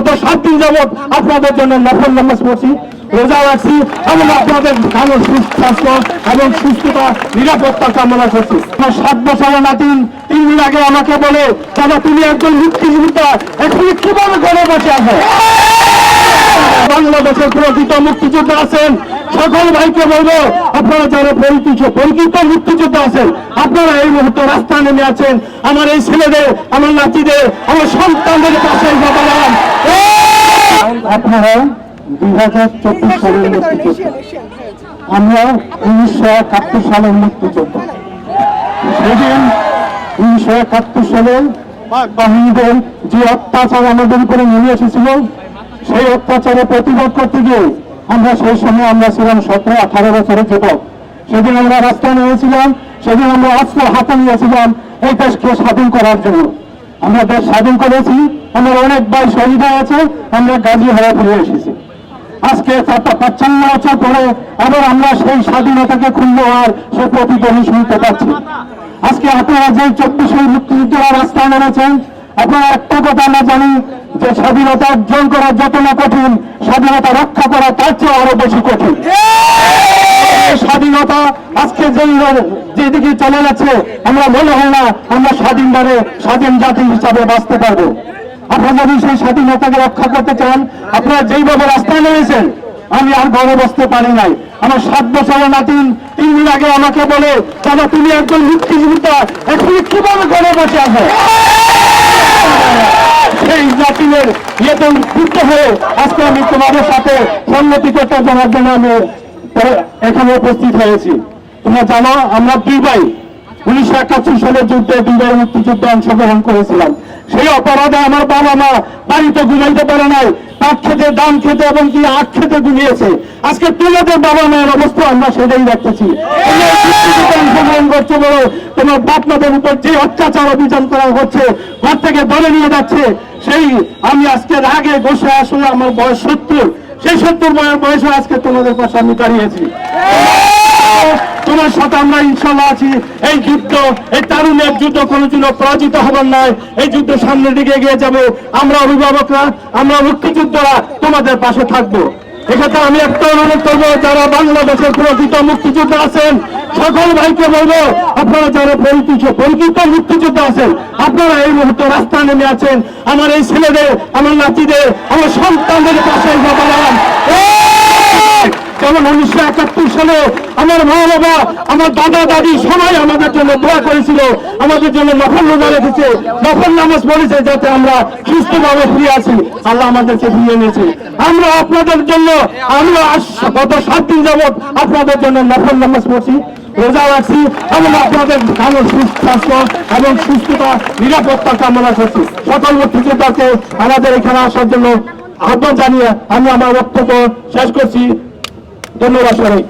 গত সাত দিন যাবৎ আপনাদের জন্য নফল নামাজ পড়ছি। রোজা রাখছি, এবং আপনাদের ভালো সুস্বাস্থ্য এবং সুস্থতা, নিরাপত্তা কামনা করছি। সাত বছর নাতিন, তিন দিন আগে আমাকে বলে দাদা তুমি একজন মুক্তিযোদ্ধা এখন কীভাবে ঘরে বসে আছো। বাংলাদেশের প্রকৃত মুক্তিযোদ্ধা আছেন সকল ভাইকে বলব আপনারা যারা পরিচিত পরিচিত মুক্তিযোদ্ধা আছেন আপনারা এই মুহূর্তে রাস্তা নেমে আছেন। আমার এই ছেলেদের আমার নাতিদের আমার সন্তানদের পাশে দাঁড়ান। আপনারা দুই হাজার চব্বিশ সালের মুক্তিযোদ্ধা। আমরা উনিশশো একাত্তর সালের মুক্তিযোদ্ধা। সেদিন উনিশশো একাত্তর সালে পাক বাহিনীদের যে অত্যাচার আমাদের উপরে নেমে এসেছিল সেই অত্যাচারে প্রতিবাদ করতে গিয়ে আমরা সেই সময় আমরা ছিলাম সতেরো, আঠারো বছরের যুবক। সেদিন আমরা রাস্তায় নেমেছিলাম, সেদিন আমরা অস্ত্র হাতে নিয়েছিলাম এই দেশকে স্বাধীন করার জন্য। আমরা দেশ স্বাধীন করেছি, আমার অনেক ভাই শহীদ আছে আমরা গাজী হয়ে ফিরে এসেছি। আজকে চারটা পাঁচান্ন বছর পরে আবার আমরা সেই স্বাধীনতাকে ক্ষুণ্ণ হওয়ার সে প্রতিধ্বনি শুনতে পাচ্ছি। আজকে আপনারা যে চব্বিশের মুক্তিযুদ্ধরা রাস্তায় নেমেছেন, আপনারা একটা কথা আমরা জানি যে স্বাধীনতা অর্জন করা যত না কঠিন স্বাধীনতা রক্ষা করা তার চেয়ে আরও বেশি কঠিন। স্বাধীনতা আজকে যেই যেদিকে চলে যাচ্ছে আমরা মনে হয় না আমরা স্বাধীনভাবে স্বাধীন জাতি হিসাবে বাঁচতে পারব। আপনারা যদি সেই স্বাধীনতাকে রক্ষা করতে চান, আপনারা যেইভাবে রাস্তায় নেমেছেন, আমি আর ঘরে বসতে পারি নাই। আমার সাত বছরের নাতিন, তিন দিন আগে আমাকে বলে দাদা তুমি একজন মুক্তিযোদ্ধা এখন কীভাবে ঘরে বসে আছো? সেই জাতিনের ইয়েতে উদ্বুদ্ধ হয়ে আজকে আমি তোমাদের সাথে সম্মতি করতে জানার জন্য আমি এখানে উপস্থিত হয়েছি। তোমরা জানো, আমরা দুই ভাই, উনিশশো একাত্তর সালের যুদ্ধে দুই ভাই মুক্তিযুদ্ধে অংশগ্রহণ করেছিলাম। সেই অপরাধে আমার বাবা মা বাড়িতে ঘুমাইতে পারে নাই পাট খেতে দাম খেতে এবং কি আখ খেতে ঘুমিয়েছে। আজকে তোমাদের বাবা মায়ের অবস্থা আমরা সেটাই দেখতেছি। অংশগ্রহণ করছ বলে তোমার বাপ মাদের উপর যে অত্যাচার অভিযান করা হচ্ছে, ঘর থেকে ধরে নিয়ে যাচ্ছে, সেই আমি আজকে রাগে বসে আসলে আমার বয়স সত্তর। সেই সত্তর বয়স বয়সে আজকে তোমাদের পাশে আমি দাঁড়িয়েছি। তোমার সাথে আমরা ইনশাল্লাহ আছি। এই যুদ্ধ, এই তারুণের যুদ্ধ কোনো জন্য পরাজিত হবার নয়। এই যুদ্ধ সামনের দিকে এগিয়ে যাবে। আমরা অভিভাবকরা, আমরা মুক্তিযোদ্ধারা তোমাদের পাশে থাকব। এক্ষেত্রে আমি একটা অনুরোধ করব, যারা বাংলাদেশের প্রকৃত মুক্তিযোদ্ধা আছেন, সকল ভাইকে বলব, আপনারা যারা পরিচিত পরিচিত মুক্তিযোদ্ধা আছেন, আপনারা এই মুহূর্তে রাস্তা নেমে আছেন আমার এই ছেলেদের, আমার নাতিদের, আমার সন্তানদের পাশে দাঁড়ান। যেমন উনিশশো একাত্তর সালে আমার মা বাবা, আমার দাদা, দাদি সবাই আমাদের জন্য দোয়া করেছিল, আমাদের জন্য নফল রোজা রেখেছে, নফল নামাজ পড়েছে যাতে আমরা সুস্থভাবে ফিরে আসি। আল্লাহ আমাদেরকে ফিরিয়ে নিয়েছে আমরা আপনাদের জন্য, আমরা গত সাত দিন যাবৎ আপনাদের জন্য নফল নামাজ পড়ছি, রোজা রাখছি এবং আপনাদের ভালো সুস্বাস্থ্য এবং সুস্থতা, নিরাপত্তা কামনা করছি। সকল মুক্তিযোদ্ধাকে আমাদের এখানে আসার জন্য আহ্বান জানিয়ে আমি আমার বক্তব্য শেষ করছি। ধন্যবাদ সবাই